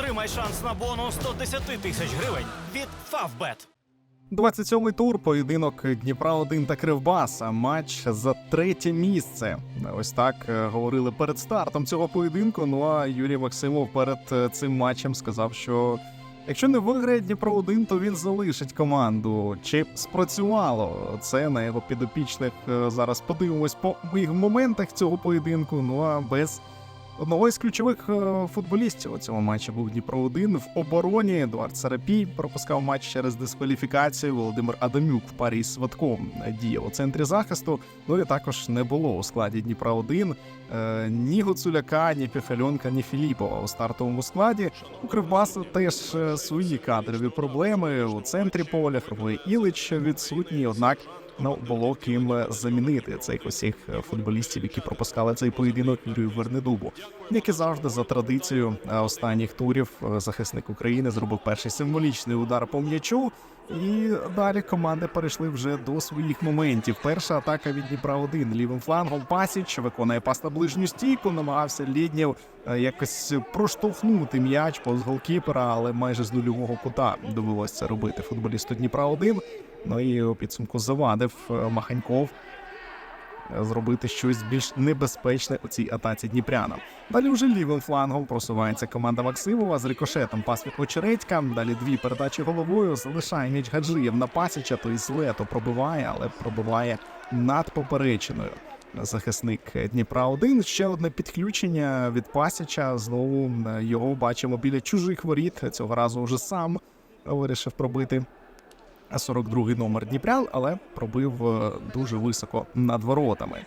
Отримай шанс на бонус 110 тисяч гривень від Favbet. 27-й тур, поєдинок Дніпра 1 та Кривбаса. Матч за третє місце. Ось так е, говорили перед стартом цього поєдинку. Ну а Юрій Максимов перед е, цим матчем сказав, що якщо не виграє Дніпро 1 то він залишить команду. Чи спрацювало це на його підопічних? Е, Зараз подивимось по моїх моментах цього поєдинку. Ну а без Одного із ключових е, футболістів у цьому матчі був Дніпро 1 в обороні. Едуард Сарапій пропускав матч через дискваліфікацію. Володимир Адамюк в парі з Сватком діяв у центрі захисту. Ну і також не було у складі Дніпра 1 е, ні Гуцуляка, ні Піхальонка, ні Філіпова у стартовому складі. У Кривбасу теж е, свої кадрові проблеми у центрі поля. Хробовий Ілич відсутній, однак. Ну, було ким е, замінити цих усіх е, футболістів, які пропускали цей поєдинок Юрію Вернедубу. Як і завжди, за традицією е, останніх турів захисник України зробив перший символічний удар по м'ячу. І далі команди перейшли вже до своїх моментів. Перша атака від Дніпра 1 лівим флангом Пасіч виконує пас на ближню стійку. Намагався Ліднєв е, якось проштовхнути м'яч повз голкіпера, але майже з нульового кута довелося це робити футболісту Дніпра 1 Ну і у підсумку завадив е, Маханьков е, зробити щось більш небезпечне у цій атаці Дніпряна. Далі вже лівим флангом просувається команда Максимова з рикошетом пас від Очередька. Далі дві передачі головою. Залишає м'яч Гаджиєв на пасіча, той злето пробиває, але пробиває над поперечиною. Захисник Дніпра 1 ще одне підключення від Пасіча. Знову е, його бачимо біля чужих воріт. Цього разу вже сам вирішив пробити 42-й номер Дніпрян, але пробив е, дуже високо над воротами.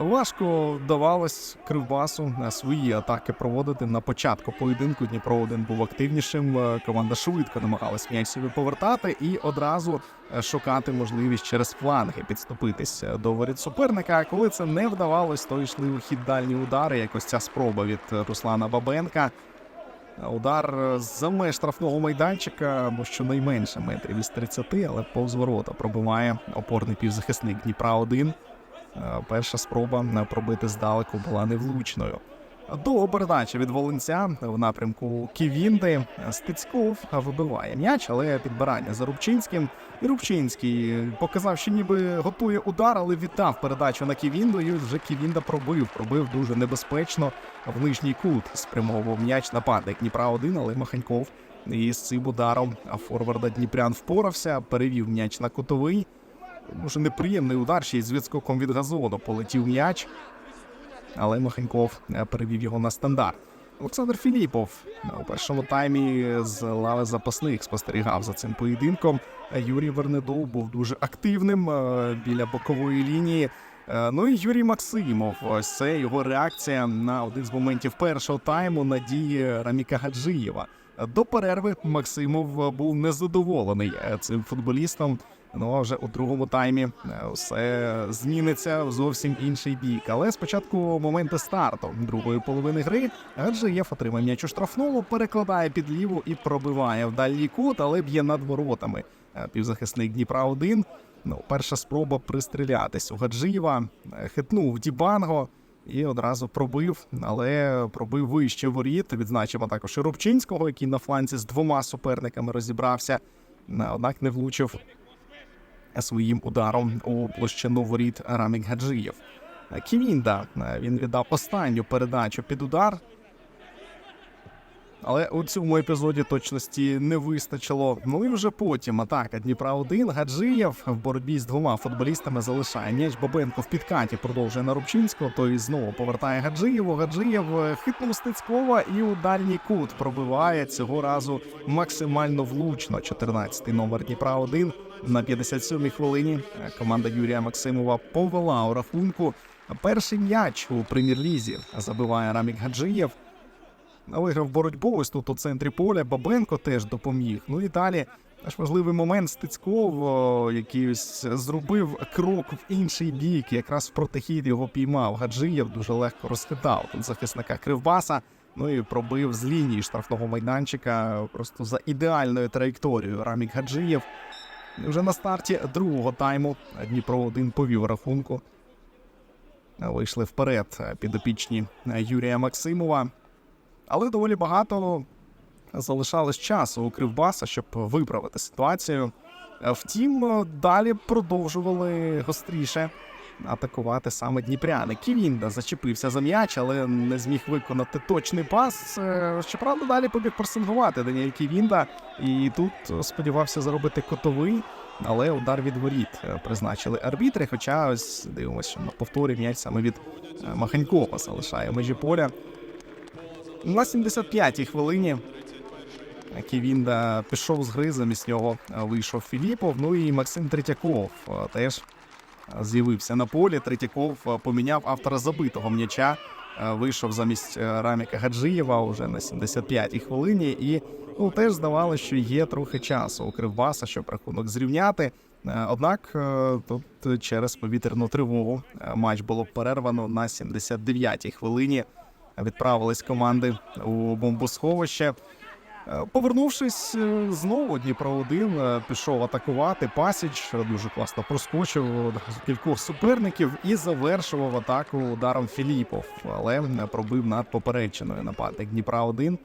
Важко вдавалось Кривбасу свої атаки проводити на початку поєдинку. Дніпро 1 був активнішим. е, Команда швидко намагалась м'яч собі повертати і одразу е, шукати можливість через фланги підступитися до воріт суперника. Коли це не вдавалось, то йшли у хід дальні удари. Якось ця спроба від Руслана Бабенка. Удар з-за меж штрафного майданчика, або щонайменше метрів із 30, але повз ворота пробиває опорний півзахисник Дніпра 1. Е, Перша спроба пробити здалеку була невлучною. Довга передача від Волинця в напрямку Ківінди. Стецьков вибиває м'яч, але підбирання за Рубчинським. І Рубчинський показав, що ніби готує удар, але віддав передачу на Ківінду. І вже Ківінда пробив. Пробив дуже небезпечно в нижній кут. Спрямовував м'яч нападник Дніпра 1, але Маханьков із цим ударом форварда Дніпрян впорався, перевів м'яч на кутовий. Може, неприємний удар ще й з відскоком від газону полетів м'яч але Маханьков е, перевів його на стандарт. Олександр Філіпов у першому таймі з лави запасних спостерігав за цим поєдинком. Юрій Вернедов був дуже активним е, біля бокової лінії. Е, Ну і Юрій Максимов. Ось це його реакція на один з моментів першого тайму на дії Раміка Гаджиєва. До перерви Максимов був незадоволений е, цим футболістом. Ну а вже у другому таймі е, все зміниться в зовсім інший бік. Але спочатку моменти старту другої половини гри Гаджиєв отримає м'яч у штрафному, перекладає під ліву і пробиває в дальній кут, але б'є над воротами. Е, Півзахисник Дніпра 1 Ну, перша спроба пристрілятись у Гаджиєва. е, Хитнув Дібанго. І одразу пробив, але пробив вище воріт. Відзначимо також і Рубчинського, який на фланці з двома суперниками розібрався. Е, Однак не влучив своїм ударом у площину воріт Рамік Гаджиєв. Е, Ківінда е, він віддав останню передачу під удар. Але у цьому епізоді точності не вистачило. Ну і вже потім атака Дніпра 1 Гаджиєв в боротьбі з двома футболістами залишає м'яч Бабенко в підкаті продовжує на Рубчинського. Той знову повертає Гаджиєву. Гаджиєв е, хитнув Стецькова і у дальній кут пробиває цього разу максимально влучно. 14-й номер Дніпра 1 на 57-й хвилині. е, Команда Юрія Максимова повела у рахунку. Перший м'яч у прем'єр-лізі забиває Рамік Гаджиєв. Виграв боротьбу ось тут у центрі поля. Бабенко теж допоміг. Ну і далі наш важливий момент Стецьков, який ось зробив крок в інший бік. Якраз в протихід його піймав. Гаджиєв дуже легко розхитав тут захисника Кривбаса. Ну і пробив з лінії штрафного майданчика просто за ідеальною траєкторією. Рамік Гаджиєв. Вже на старті другого тайму Дніпро 1 повів рахунку. Вийшли вперед підопічні Юрія Максимова. Але доволі багато залишалось часу у Кривбаса, щоб виправити ситуацію. Втім, далі продовжували гостріше атакувати саме дніпряни. Ківінда зачепився за м'яч, але не зміг виконати точний пас. Е, Щоправда, далі побіг пресингувати Даніель Ківінда, і тут сподівався заробити котовий, але удар від воріт е, призначили арбітри. Хоча ось дивимося, на повторі м'яч саме від е, Маханькова залишає межі поля. На 75-й хвилині Ківінда пішов з гри, замість нього е, вийшов Філіпов. Ну і Максим Третьяков е, теж е, з'явився на полі. Третьяков поміняв автора забитого м'яча. Вийшов замість Раміка Гаджиєва уже на 75-й хвилині. І ну, теж здавалося, що є трохи часу у Кривбаса, щоб рахунок зрівняти. Однак тут через повітряну тривогу матч було перервано на 79-й хвилині. Відправились команди у бомбосховище. Е, Повернувшись е, знову Дніпро 1 пішов атакувати. Пасіч е, дуже класно проскочив кількох суперників і завершував атаку ударом Філіпов, але пробив над поперечиною нападник Дніпра 1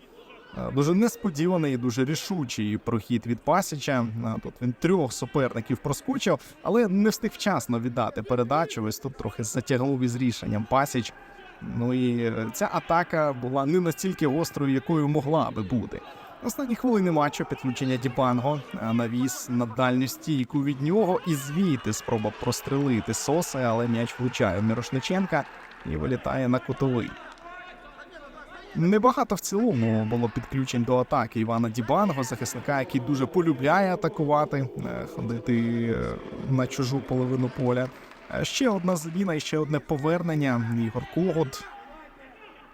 Дуже несподіваний дуже рішучий прохід від Пасіча. Е, Тут він трьох суперників проскочив, але не встиг вчасно віддати передачу. Ось тут трохи затягнув із рішенням Пасіч. Ну і е, ця атака була не настільки гострою, якою могла би бути. Останні хвилини матчу підключення Дібанго е, навіс на дальню стійку від нього і звідти спроба прострелити соси, але м'яч влучає в Мірошниченка і вилітає на кутовий. Небагато в цілому було підключень до атаки Івана Дібанго, захисника, який дуже полюбляє атакувати, е, ходити на чужу половину поля. Е, Ще одна зміна і ще одне повернення. Ігор Когот.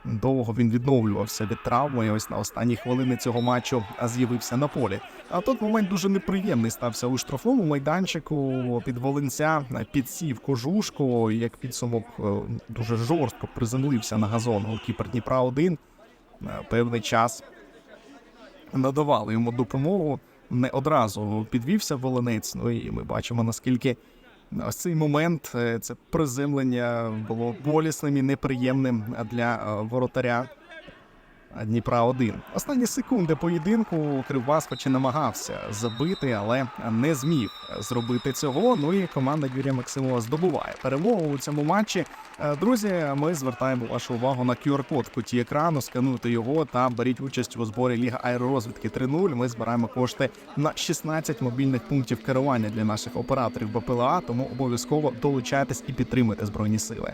Довго він відновлювався від травми. і Ось на останні хвилини цього матчу з'явився на полі. А тут момент дуже неприємний стався у штрафному майданчику. Під Волинця підсів кожушку. і Як підсумок е, дуже жорстко приземлився на газон голкіпер Дніпра 1 Певний час надавали йому допомогу. Не одразу підвівся Волинець. Ну і ми бачимо наскільки ось цей момент, е, це приземлення було болісним і неприємним для е, воротаря Дніпра 1 Останні секунди поєдинку Кривбас хоч і намагався забити, але не зміг зробити цього. Ну і команда Юрія Максимова здобуває перемогу у цьому матчі. Е, Друзі, ми звертаємо вашу увагу на QR-код куті екрану. Скануйте його та беріть участь у зборі Ліга аеророзвідки 3.0. Ми збираємо кошти на 16 мобільних пунктів керування для наших операторів БПЛА. Тому обов'язково долучайтесь і підтримуйте збройні сили.